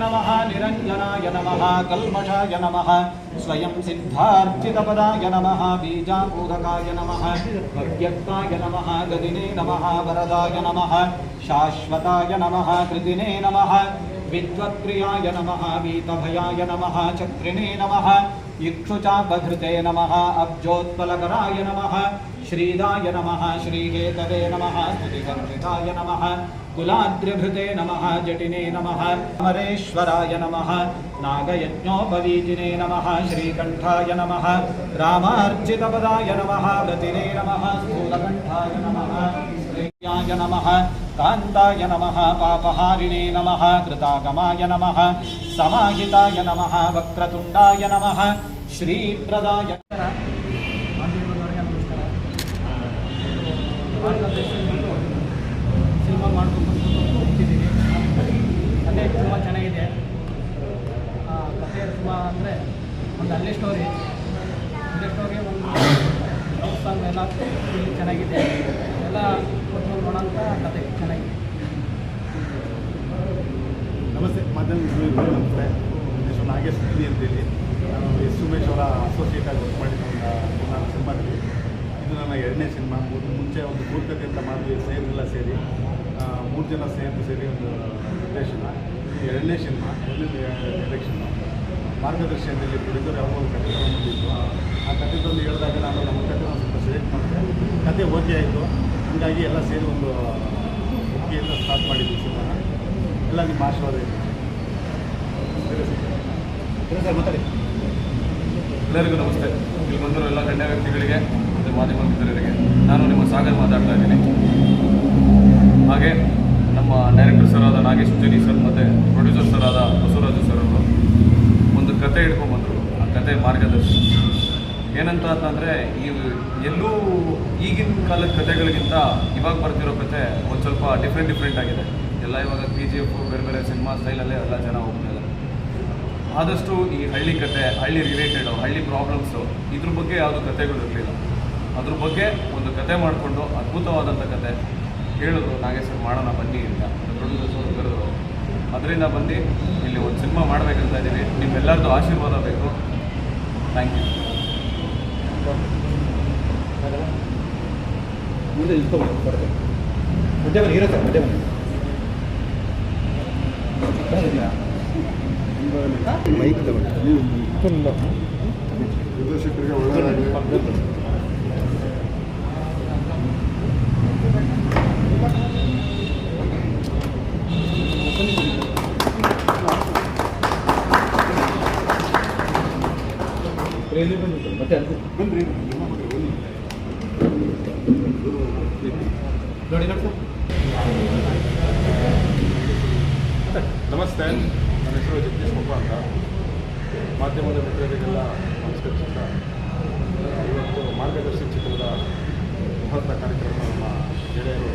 नमः निरञ्जनाय नमः कल्मषाय नमः स्वयं सिद्धार्थितपदाय नमः बीजापूरकाय नमः अव्यक्ताय नमः गदिने नमः वरदाय नमः शाश्वताय नमः कृतिने नमः विद्वत्प्रियाय नमः, वीतभयाय नमः चक्रिणे नमः इक्षुचापधृते नमः, अब्जोत्पलकराय नमः, श्रीदाय नमः, श्रीहेतवे नमः स्तुतिगर्भिताय नमः, कुलाद्रिभृते नमः, जटिने नमः, अमरेश्वराय नमः, नागयज्ञोपवीतिने नमः, श्रीकण्ठाय नमः, रामार्चितपदाय नमः व्रतिने नमः, स्थूलकण्ठाय नमः। श्रेयाय नमः कान्ताय नमः पापहारिणे नमः कृतागमाय नमः समाहिताय नमः वक्रतुण्डाय नमः श्रीप्रदाय ಸಿನಿಮಾ ಮಾಡ್ಬೇಕು ಅಂತ ಹೋಗ್ತಿದ್ದೀವಿ ಕತೆ ತುಂಬ ಚೆನ್ನಾಗಿದೆ ಆ, ಕತೆ ತುಂಬ ಅಂದರೆ ಒಂದು ಹಳ್ಳಿ ಸ್ಟೋರಿ ಹಳ್ಳಿ ಸ್ಟೋರಿ ಒಂದು ಲವ್ ಸಾಂಗ್ ಎಲ್ಲ ಇಲ್ಲಿ ಚೆನ್ನಾಗಿದೆ ನಮಸ್ತೆ ಇದು ಹೆಸರು ನಾಗೇಶ್ ಕಿಲಿ ಅಂತೇಳಿ ನಾನು ಎಸ್ ಉಮೇಶ್ ಅವರ ಅಸೋಸಿಯೇಟ್ ಆಗಿ ವರ್ಕ್ ಒಂದು ನಾನು ಸಿನಿಮಾದಲ್ಲಿ ಇದು. ನನ್ನ ಎರಡನೇ ಸಿನಿಮಾ. ಒಂದು ಮುಂಚೆ ಒಂದು ಮೂರ್ಖತೆ ಅಂತ ಮಾಡಿ ಸೇರಿಲ್ಲ ಸೇರಿ ಮೂರು ಜನ ಸ್ನೇಹಿತರು ಸೇರಿ ಒಂದು ನಿರ್ದೇಶನ. ಎರಡನೇ ಸಿನಿಮಾ, ಎರಡನೇ ಡೈರೆಕ್ಷನ್ ಮಾರ್ಗದರ್ಶನದಲ್ಲಿ ಪ್ರೊಡ್ಯೂಸರ್ ಯಾವುದೋ ಒಂದು ಕಥೆ ಬಂದಿತ್ತು. ಆ ಕಥೆದಲ್ಲಿ ಹೇಳಿದಾಗ ನಾನು ನಮ್ಮ ಕಥೆ ಒಂದು ಸ್ವಲ್ಪ ಸೆಲೆಕ್ಟ್ ಮಾಡಿದೆ. ಕತೆ ಓಕೆ ಆಯಿತು. ಹೀಗಾಗಿ ಎಲ್ಲ ಸೇರಿ ಒಂದು ಒಪ್ಪಿಗೆಯಿಂದ ಸ್ಟಾರ್ಟ್ ಮಾಡಿದ್ವಿ ಸಿನಿಮಾನ. ಎಲ್ಲ ನಿಮ್ಮ ಆಶೀರ್ವಾದ ಇದೆ ಎಲ್ಲರಿಗೂ ನಮಸ್ತೆ. ಇಲ್ಲಿ ಬಂದಿರೋ ಎಲ್ಲ ಗಣ್ಯ ವ್ಯಕ್ತಿಗಳಿಗೆ ಮತ್ತು ಮಾಧ್ಯಮ ಮಿತ್ರರಿಗೆ ನಾನು ನಿಮ್ಮ ಸಾಗರ್ ಮಾತಾಡ್ತಾ ಇದ್ದೀನಿ. ಹಾಗೆ ನಮ್ಮ ಡೈರೆಕ್ಟರ್ ಸರ್ ಆದ ನಾಗೇಶ್ ಸರ್ ಮತ್ತು ಪ್ರೊಡ್ಯೂಸರ್ ಸರ್ ಆದ ಬಸವರಾಜು ಸರ್ ಅವರು ಒಂದು ಕತೆ ಇಟ್ಕೊಂಡ್ಬಂದರು ಆ ಕತೆ ಮಾರ್ಗದರ್ಶಿ ಏನಂತ ಅಂತಂದರೆ ಈ ಎಲ್ಲೂ ಈಗಿನ ಕಾಲದ ಕತೆಗಳಿಗಿಂತ ಇವಾಗ ಬರ್ತಿರೋ ಕತೆ ಒಂದು ಸ್ವಲ್ಪ ಡಿಫ್ರೆಂಟ್ ಡಿಫ್ರೆಂಟ್ ಆಗಿದೆ. ಎಲ್ಲ ಇವಾಗ ಕೆ ಜಿ ಎಫ್ ಬೇರೆ ಬೇರೆ ಸಿನಿಮಾ ಸ್ಟೈಲಲ್ಲೇ ಎಲ್ಲ ಜನ ಹೋಗ್ತಾ ಇದ್ದಾರೆ. ಆದಷ್ಟು ಈ ಹಳ್ಳಿ ಕತೆ, ಹಳ್ಳಿ ರಿಲೇಟೆಡು ಹಳ್ಳಿ ಪ್ರಾಬ್ಲಮ್ಸು ಇದ್ರ ಬಗ್ಗೆ ಯಾವುದು ಕತೆಗಳು ಇರಲಿಲ್ಲ. ಅದ್ರ ಬಗ್ಗೆ ಒಂದು ಕತೆ ಮಾಡಿಕೊಂಡು ಅದ್ಭುತವಾದಂಥ ಕತೆ ಹೇಳಿದ್ರು ನಾಗೇಶ್ವರ್ ಮಾಡೋಣ ಬನ್ನಿ ಅಂತ. ದೊಡ್ಡ ಅವರು ಕರೆದ್ರು. ಅದರಿಂದ ಬಂದು ಇಲ್ಲಿ ಒಂದು ಸಿನಿಮಾ ಮಾಡಬೇಕಂತ ಇದ್ದೀನಿ ನಿಮ್ಮೆಲ್ಲರದ್ದು ಆಶೀರ್ವಾದ ಬೇಕು. ಥ್ಯಾಂಕ್ ಯು ಮುಂದೆ ಇಟ್ಕೊಂಡು ಬರ್ತೇವೆ ಮಧ್ಯ ಬನ್ನಿ, ಇರುತ್ತೆ ಬನ್ನಿ ಮೈಕ್ ತಗೊಂಡು ನಿರ್ದೇಶಕರಿಗೆ ಒಳ್ಳೆಯದಾಗಲಿ ಮತ್ತೆ ಬನ್ರಿ ನೋಡಿ ನಮಸ್ತೆ ನನ್ನ ಹೆಸರು ಜಗದೀಶ್ ಕೊಪ್ಪ ಅಂತ. ಮಾಧ್ಯಮದ ಮಿತ್ರರಿಗೆಲ್ಲ ನಮಸ್ಕರಿಸುತ್ತಾ, ಇವತ್ತು ಮಾರ್ಗದರ್ಶಿ ಚಿತ್ರದ ಮುಹೂರ್ತ ಕಾರ್ಯಕ್ರಮ ನಮ್ಮ ಗೆಳೆಯರು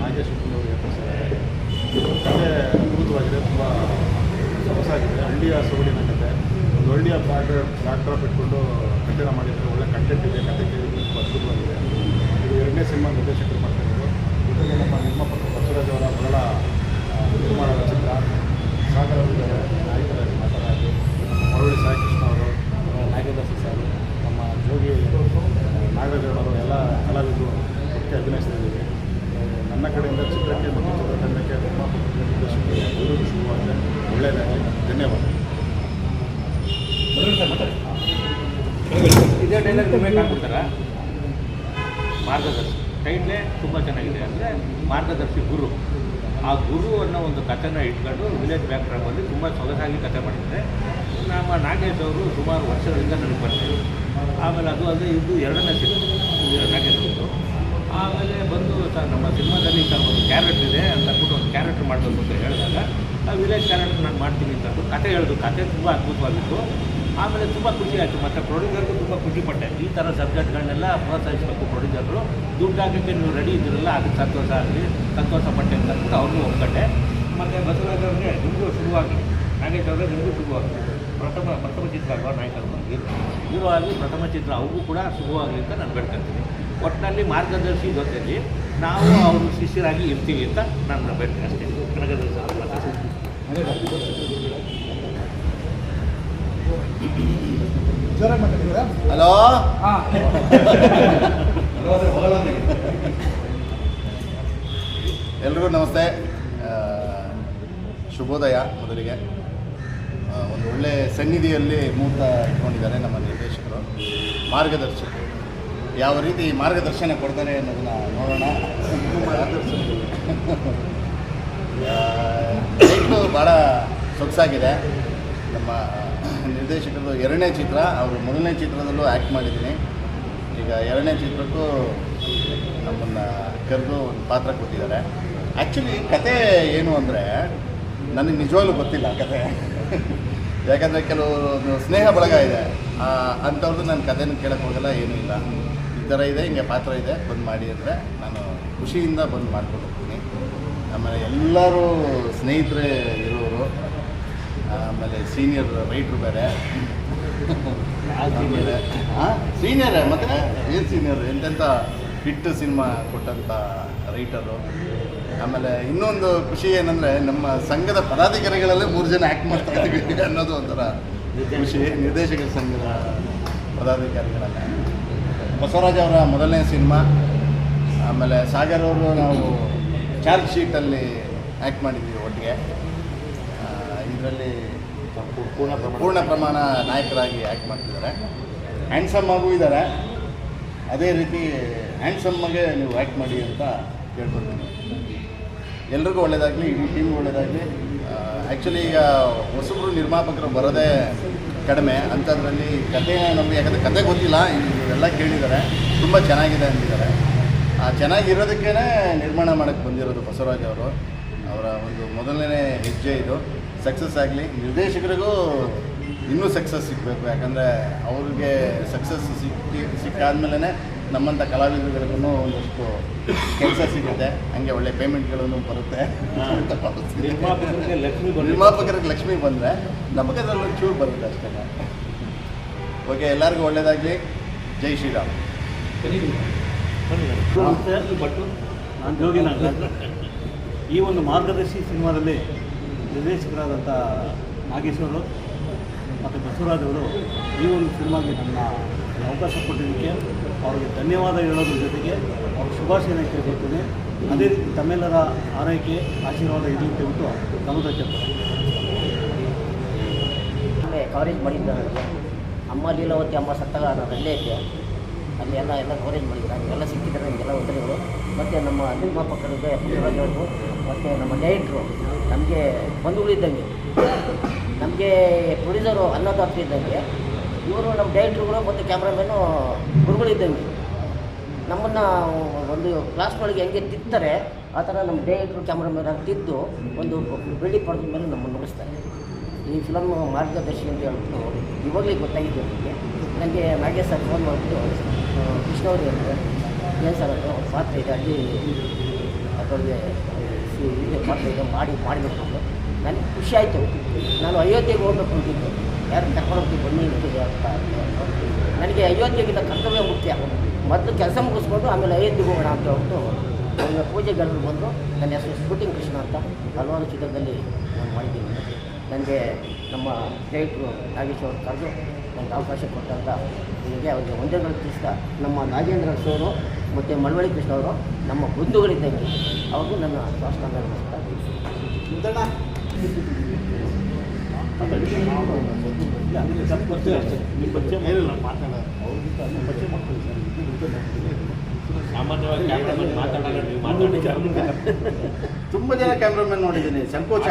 ನಾಗೇಶ್ ಅವರು ಏರ್ಪಡಿಸಿದ್ದಾರೆ. ಕತೆ ಅದ್ಭುತವಾಗಿದೆ, ತುಂಬ ಸೊಗಸಾಗಿದೆ. ಹಳ್ಳಿಯ ಸೊಗಡಿನ ಕತೆ. ಒಂದು ಒಳ್ಳೆಯ ಬ್ಯಾಕ್ ಬ್ಯಾಕ್ಡ್ರಾಪ್ ಇಟ್ಕೊಂಡು ಕಥೆನ ಮಾಡಿದರೆ, ಒಳ್ಳೆ ಕಂಟೆಂಟ್ ಇದೆ, ಕತೆ ತುಂಬ ಅದ್ಭುತವಾಗಿದೆ. ಇದು ಎರಡನೇ ಸಿನಿಮಾ ನಿರ್ದೇಶಕರು ಮಾಡ್ತಾಯಿದ್ರು ಜೊತೆಗೆ ನಮ್ಮ ನಿರ್ಮಾಪಕ ಬಸವರಾಜ್ ಅವರ ಬಹಳ ನಿರ್ಮಾಣದ ಚಿತ್ರ. ನಾಯಕರಾಗಿ ಮರಳಿ ಸಾಯಿಕೃಷ್ಣ ಅವರು ಸರ್ ನಮ್ಮ ಜೋಗಿ ಎಲ್ಲ ಕಲಾವಿದರು ನನ್ನ ಕಡೆಯಿಂದ ಚಿತ್ರಕ್ಕೆ ಮತ್ತು ಚಿತ್ರತಂಡಕ್ಕೆ ಎಲ್ಲರಿಗೂ ಒಳ್ಳೆಯದಾಗಲಿ. ಧನ್ಯವಾದ. ಇದೇ ಡೈಲಾಗ್ ಮಾರ್ಗದರ್ಶಿ. ಟೈಟ್ಲೇ ತುಂಬ ಚೆನ್ನಾಗಿದೆ. ಅಂದರೆ ಮಾರ್ಗದರ್ಶಿ ಗುರು. ಆ ಗುರು ಅನ್ನೋ ಒಂದು ಕಥೆನ ಇಟ್ಕೊಂಡು ವಿಲೇಜ್ ಬ್ಯಾಕ್ಗ್ರೌಂಡಲ್ಲಿ ತುಂಬ ಸೊಗಸಾಗಿ ಕಥೆ ಮಾಡಿದ್ದಾರೆ. ನಮ್ಮ ನಾಗೇಶ್ ಅವರು ಸುಮಾರು ವರ್ಷಗಳಿಂದ ನನಗೆ ಬರ್ತಾರೆ. ಆಮೇಲೆ ಅದು ಅಲ್ಲದೆ ಇದು ಎರಡನೇ ಸಿನಿಮಾ. ನಾಗೇಶ್ ಅವರು ಆಮೇಲೆ ಬಂದು ಸರ್ ನಮ್ಮ ಸಿನಿಮಾದಲ್ಲಿ ಥರ ಒಂದು ಕ್ಯಾರೆಕ್ಟರ್ ಇದೆ ಅಂತ ಅಂದ್ಬಿಟ್ಟು ಒಂದು ಕ್ಯಾರೆಕ್ಟರ್ ಮಾಡಬೇಕು ಅಂತ ಹೇಳಿದಾಗ, ಆ ವಿಲೇಜ್ ಕ್ಯಾರೆಕ್ಟರ್ ನಾನು ಮಾಡ್ತೀನಿ ಅಂತ ಕತೆ ಹೇಳಿದ್ರು ಕತೆ ತುಂಬ ಅದ್ಭುತವಾಗಿತ್ತು. ಆಮೇಲೆ ತುಂಬ ಖುಷಿ ಆಯಿತು. ಮತ್ತು ಪ್ರೊಡ್ಯೂಸರ್ಗೂ ತುಂಬ ಖುಷಿಪಟ್ಟೆ ಈ ಥರ ಸಬ್ಜೆಕ್ಟ್ಗಳನ್ನೆಲ್ಲ ಪ್ರೋತ್ಸಾಹಿಸಬೇಕು ಪ್ರೊಡ್ಯೂಸರ್ಗಳು. ದುಡ್ಡು ಹಾಕೋಕ್ಕೆ ನೀವು ರೆಡಿ ಇದ್ದಿರಲ್ಲ ಅದಕ್ಕೆ ಸಂತೋಷ ಆಗಲಿ, ಸಂತೋಷ ಪಟ್ಟೆ ಅಂತ ಅವ್ರಿಗೂ ಒಪ್ಕೊಂಡೆ. ಮತ್ತು ಬಸವರಾಜ್ ಅವ್ರಿಗೆ ನಿಮಗೂ ಶುರುವಾಗಿ, ನಾಗೇಶ್ ಅವರೇ ನಿಮಗೂ ಶುರುವಾಗಿ, ಪ್ರಥಮ ಪ್ರಥಮ ಚಿತ್ರ ಅಲ್ವಾ ನಾಯಕರು ಹೀರೋ. ಆಗಿ ಪ್ರಥಮ ಚಿತ್ರ ಅವ್ರಿಗೂ ಕೂಡ ಶುಭವಾಗಲಿ ಅಂತ ನಾನು ಬೇಡ್ಕೊಳ್ತೀನಿ ಒಟ್ಟಿನಲ್ಲಿ ಮಾರ್ಗದರ್ಶಿ ಜೊತೆಯಲ್ಲಿ ನಾವು ಅವರು ಶಿಷ್ಯರಾಗಿ ಇರ್ತೀವಿ ಅಂತ ನಾನು ಬೇಡ್ತೀನಿ ಅಷ್ಟೇ. ಹಲೋ? ಹಾಂ. ಎಲ್ರಿಗೂ ನಮಸ್ತೆ. ಶುಭೋದಯ ಮೊದಲಿಗೆ. ಒಂದು ಒಳ್ಳೆ ಸನ್ನಿಧಿಯಲ್ಲಿ ಮೂರ್ತ ಇಟ್ಕೊಂಡಿದ್ದಾರೆ ನಮ್ಮ ನಿರ್ದೇಶಕರು. ಮಾರ್ಗದರ್ಶಕರು. ಯಾವ ರೀತಿ ಮಾರ್ಗದರ್ಶನ ಕೊಡ್ತಾರೆ ಅನ್ನೋದನ್ನ ನೋಡೋಣ. ಟೈಟ್ಲು ಭಾಳ ಸೊಗಸಾಗಿದೆ. ನಮ್ಮ ನಿರ್ದೇಶಕರದು ಎರಡನೇ ಚಿತ್ರ, ಅವರು ಮೊದಲನೇ ಚಿತ್ರದಲ್ಲೂ ಆ್ಯಕ್ಟ್ ಮಾಡಿದ್ದೀನಿ. ಈಗ ಎರಡನೇ ಚಿತ್ರಕ್ಕೂ ನಮ್ಮನ್ನು ಕರೆದು ಒಂದು ಪಾತ್ರ ಕೊಟ್ಟಿದ್ದಾರೆ. ಆ್ಯಕ್ಚುಲಿ ಕತೆ ಏನು ಅಂದರೆ, ನನಗೆ ನಿಜವಾಗ್ಲೂ ಗೊತ್ತಿಲ್ಲ ಕತೆ ಯಾಕಂದರೆ ಕೆಲವು ಸ್ನೇಹ ಬಳಗ ಇದೆ. ಅಂಥವ್ರದ್ದು ನಾನು ಕಥೆನೂ ಕೇಳಕ್ಕೆ ಹೋಗಲ್ಲ, ಏನೂ ಇಲ್ಲ. ಈ ಥರ ಇದೆ, ಹಿಂಗೆ ಪಾತ್ರ ಇದೆ, ಬಂದು ಮಾಡಿ ಅಂದರೆ ನಾನು ಖುಷಿಯಿಂದ ಬಂದು ಮಾಡ್ಕೊಂಡು ಹೋಗ್ತೀನಿ. ಆಮೇಲೆ ಎಲ್ಲರೂ ಸ್ನೇಹಿತರೇ ಇರೋರು ಆಮೇಲೆ ಸೀನಿಯರ್ ರೈಟ್ರು ಬೇರೆ. ಆಮೇಲೆ ಸೀನಿಯರ್ ಮತ್ತೆ ಏನು ಸೀನಿಯರ್ ಎಂತೆಂಥ ಹಿಟ್ ಸಿನಿಮಾ ಕೊಟ್ಟಂಥ ರೈಟರು ಆಮೇಲೆ ಇನ್ನೊಂದು ಖುಷಿ ಏನಂದರೆ ನಮ್ಮ ಸಂಘದ ಪದಾಧಿಕಾರಿಗಳಲ್ಲೇ ಮೂರು ಜನ ಆ್ಯಕ್ಟ್ ಮಾಡ್ತಾ ಇದ್ದೀವಿ ಅನ್ನೋದು ಒಂಥರ ಖುಷಿ. ನಿರ್ದೇಶಕರ ಸಂಘದ ಪದಾಧಿಕಾರಿಗಳಲ್ಲೇ. ಬಸವರಾಜ್ ಅವರ ಮೊದಲನೇ ಸಿನಿಮಾ. ಆಮೇಲೆ ಸಾಗರ್ ಅವರು ನಾವು ಚಾರ್ಜ್ ಶೀಟಲ್ಲಿ ಆ್ಯಕ್ಟ್ ಮಾಡಿದ್ವಿ ಒಟ್ಟಿಗೆ. ಇದರಲ್ಲಿ ಪೂರ್ಣ ಪೂರ್ಣ ಪ್ರಮಾಣ ನಾಯಕರಾಗಿ ಆ್ಯಕ್ಟ್ ಮಾಡ್ತಿದ್ದಾರೆ. ಹ್ಯಾಂಡ್ಸಮ್ ಆಗೂ ಇದ್ದಾರೆ. ಅದೇ ರೀತಿ ಹ್ಯಾಂಡ್ಸಮ್ಮಾಗೆ ನೀವು ಆ್ಯಕ್ಟ್ ಮಾಡಿ ಅಂತ ಕೇಳ್ಕೊಳ್ತೀನಿ. ಎಲ್ರಿಗೂ ಒಳ್ಳೆಯದಾಗಲಿ ಇಡೀ ಟೀಮ್ ಒಳ್ಳೆಯದಾಗಲಿ ಆ್ಯಕ್ಚುಲಿ ಈಗ ಹೊಸಬ್ರು ನಿರ್ಮಾಪಕರು ಬರೋದೇ ಕಡಿಮೆ. ಅಂಥದ್ರಲ್ಲಿ ಕತೆ ನಮಗೆ ಯಾಕಂದರೆ ಕತೆ ಗೊತ್ತಿಲ್ಲ ಇವೆಲ್ಲ ಕೇಳಿದ್ದಾರೆ. ತುಂಬ ಚೆನ್ನಾಗಿದೆ ಅಂತಿದ್ದಾರೆ ಆ ಚೆನ್ನಾಗಿರೋದಕ್ಕೇ ನಿರ್ಮಾಣ ಮಾಡೋಕ್ಕೆ ಬಂದಿರೋದು ಬಸವರಾಜ್ ಅವರು. ಅವರ ಒಂದು ಮೊದಲನೇ ಹೆಜ್ಜೆ ಇದು. ಸಕ್ಸಸ್ ಆಗಲಿ ನಿರ್ದೇಶಕರಿಗೂ ಇನ್ನೂ ಸಕ್ಸಸ್ ಸಿಗಬೇಕು. ಯಾಕಂದರೆ ಅವ್ರಿಗೆ ಸಕ್ಸಸ್ ಸಿಕ್ಕಿ ಸಿಕ್ಕಾದ್ಮೇಲೆ ನಮ್ಮಂಥ ಕಲಾವಿದರಿಗೂ ಒಂದಷ್ಟು ಕೆಲಸ ಸಿಗುತ್ತೆ. ಹಂಗೆ ಒಳ್ಳೆ ಪೇಮೆಂಟ್ಗಳನ್ನು ಬರುತ್ತೆ. ನಿರ್ಮಾಪಕರಿಗೆ ಲಕ್ಷ್ಮಿ ಬಂದರೆ. ನಮಗೆ ಒಂದು ಚೂರು ಬರುತ್ತೆ ಅಷ್ಟೇ. ಓಕೆ ಎಲ್ಲರಿಗೂ ಒಳ್ಳೆಯದಾಗಲಿ ಜೈ ಶ್ರೀರಾಮ್. ಈ ಒಂದು ಮಾರ್ಗದರ್ಶಿ ಸಿನಿಮಾದಲ್ಲಿ ನಿರ್ದೇಶಕರಾದಂಥ ನಾಗೇಶ್ವರು ಮತ್ತು ಬಸವರಾಜ್ ಅವರು, ಈ ಒಂದು ಸಿನಿಮಾಗೆ ನನ್ನ ಅವಕಾಶ ಕೊಟ್ಟಿದ್ದಕ್ಕೆ ಅವರಿಗೆ ಧನ್ಯವಾದ ಹೇಳೋದ್ರ ಜೊತೆಗೆ ಅವ್ರ ಶುಭಾಶಯನ ಕೇಳ್ಕೊಳ್ತೀನಿ. ಅದೇ ರೀತಿ ತಮ್ಮೆಲ್ಲರ ಆರೈಕೆ ಆಶೀರ್ವಾದ ಇರಲಿ ಅಂತ ಹೇಳ್ಬಿಟ್ಟು ಗಮನ ಕಾಲೇಜ್ ಕವರೇಜ್ ಮಾಡಿದ್ದ ಅಮ್ಮ ಲೀಲಾವತಿ ಅಮ್ಮ ಸತ್ತಾಗ ನಾನು ಅಲ್ಲೇ ಇದ್ದೆ ಅಲ್ಲಿ ಎಲ್ಲ ಎಲ್ಲ ಕವರೇಜ್ ಮಾಡಿದ್ದಾರೆ. ನನಗೆಲ್ಲ ಸಿಕ್ಕಿದ್ದಾರೆ ನಮಗೆಲ್ಲ ಉತ್ತರಗಳು ಮತ್ತು ನಮ್ಮ ನಿರ್ಮಾಪಕರಿಗೆ ಅವರು. ಮತ್ತು ನಮ್ಮ ಡೈರೆಕ್ಟ್ರು ನಮಗೆ ಬಂಧುಗಳಿದ್ದಂಗೆ ನಮಗೆ ಪ್ರೊಡ್ಯೂಸರು ಅನ್ನೋದು ಇದ್ದಂಗೆ. ಇವರು ನಮ್ಮ ಡೈರೆಕ್ಟ್ರುಗಳು ಮತ್ತು ಕ್ಯಾಮ್ರಾಮನ್ನು ಗುರುಗಳಿದ್ದಂಗೆ ನಮ್ಮನ್ನು ಒಂದು ಕ್ಲಾಸ್ನೊಳಗೆ ಹೆಂಗೆ ತಿತ್ತಾರೆ. ಆ ಥರ ನಮ್ಮ ಡೈರೆಕ್ಟ್ರು ಕ್ಯಾಮ್ರಾಮನ್ ತಿದ್ದು ಒಂದು ಬೆಳ್ಳಿ ಪಡೆದ ಮೇಲೆ ನಮ್ಮನ್ನು ನೋಡಿಸ್ತಾರೆ. ಈ ಫಿಲಮ್ ಮಾರ್ಗದರ್ಶಿ ಅಂತ ಹೇಳ್ಬಿಟ್ಟು ಇವಾಗಲೇ ಗೊತ್ತಾಗಿದ್ದು ನನಗೆ ನನಗೆ ನಾಗೇಶ್ ಸರ್ ಫೋನ್ ಮಾಡಿಬಿಟ್ಟು ಕೃಷ್ಣ ಅಂದರೆ ಸರ್ ಅದು ಒಂದು ಪಾತ್ರ ಇದೆ ಅಲ್ಲಿ ಅದರಲ್ಲಿ ಇದೆ ಪಾತ್ರ ಇದೆ ಮಾಡಿ ಮಾಡಬೇಕು ಅಂತ ನನಗೆ ಖುಷಿ ನಾನು ಅಯೋಧ್ಯೆಗೆ ಹೋಗ್ಬೇಕು ಅಂತಿದ್ದು. ಯಾರು ಕರ್ಕೊಂಡು ಬನ್ನಿ ಅಂತಿದೆ ಅಂತ ನನಗೆ ಅಯೋಧ್ಯೆಗಿಂತ ಕರ್ತವ್ಯ ಮುಖ್ಯ. ಮೊದಲು ಕೆಲಸ ಮುಗಿಸ್ಕೊಂಡು ಆಮೇಲೆ ಅಯೋಧ್ಯೆಗೆ ಹೋಗೋಣ ಅಂತ ಹೇಳ್ಬಿಟ್ಟು ನನ್ನ ಪೂಜೆಗಳು ಬಂದು ನನ್ನ ಹೆಸರು ಶೂಟಿಂಗ್ ಕೃಷ್ಣ ಅಂತ. ಹಲವಾರು ಚಿತ್ರದಲ್ಲಿ ನಾನು ಮಾಡಿದ್ದೀನಿ. ನನಗೆ ನಮ್ಮ ಸ್ನೇಹಿತರು ನಾಗೇಶ್ ಅವರು ಕರೆದು ನನಗೆ ಅವಕಾಶ ಕೊಟ್ಟಂಥ ಹೀಗೆ ಅವರಿಗೆ ವಂದನೆಗಳು ಕೃಷ್ಣ ನಮ್ಮ ನಾಗೇಂದ್ರ ಸೋರು ಮತ್ತು ಮಳವಳ್ಳಿ ಕೃಷ್ಣ ಅವರು ನಮ್ಮ ಬಂಧುಗಳಿದ್ದಂಗೆ ಅವ್ರಿಗೂ ನನ್ನ ಸಾಷ್ಟಾಂಗ ತುಂಬಾ ಜನ ಕ್ಯಾಮ್ರಾಮನ್ ನೋಡಿದ್ದೀನಿ. ಸಂಕೋಚ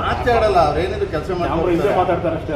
ಮಾತಾಡಲ್ಲ. ಅವ್ರೇನಿದ್ರು ಕೆಲಸ ಮಾಡ್ತಾರೆ ಮಾತಾಡ್ತಾರೆ ಅಷ್ಟೇ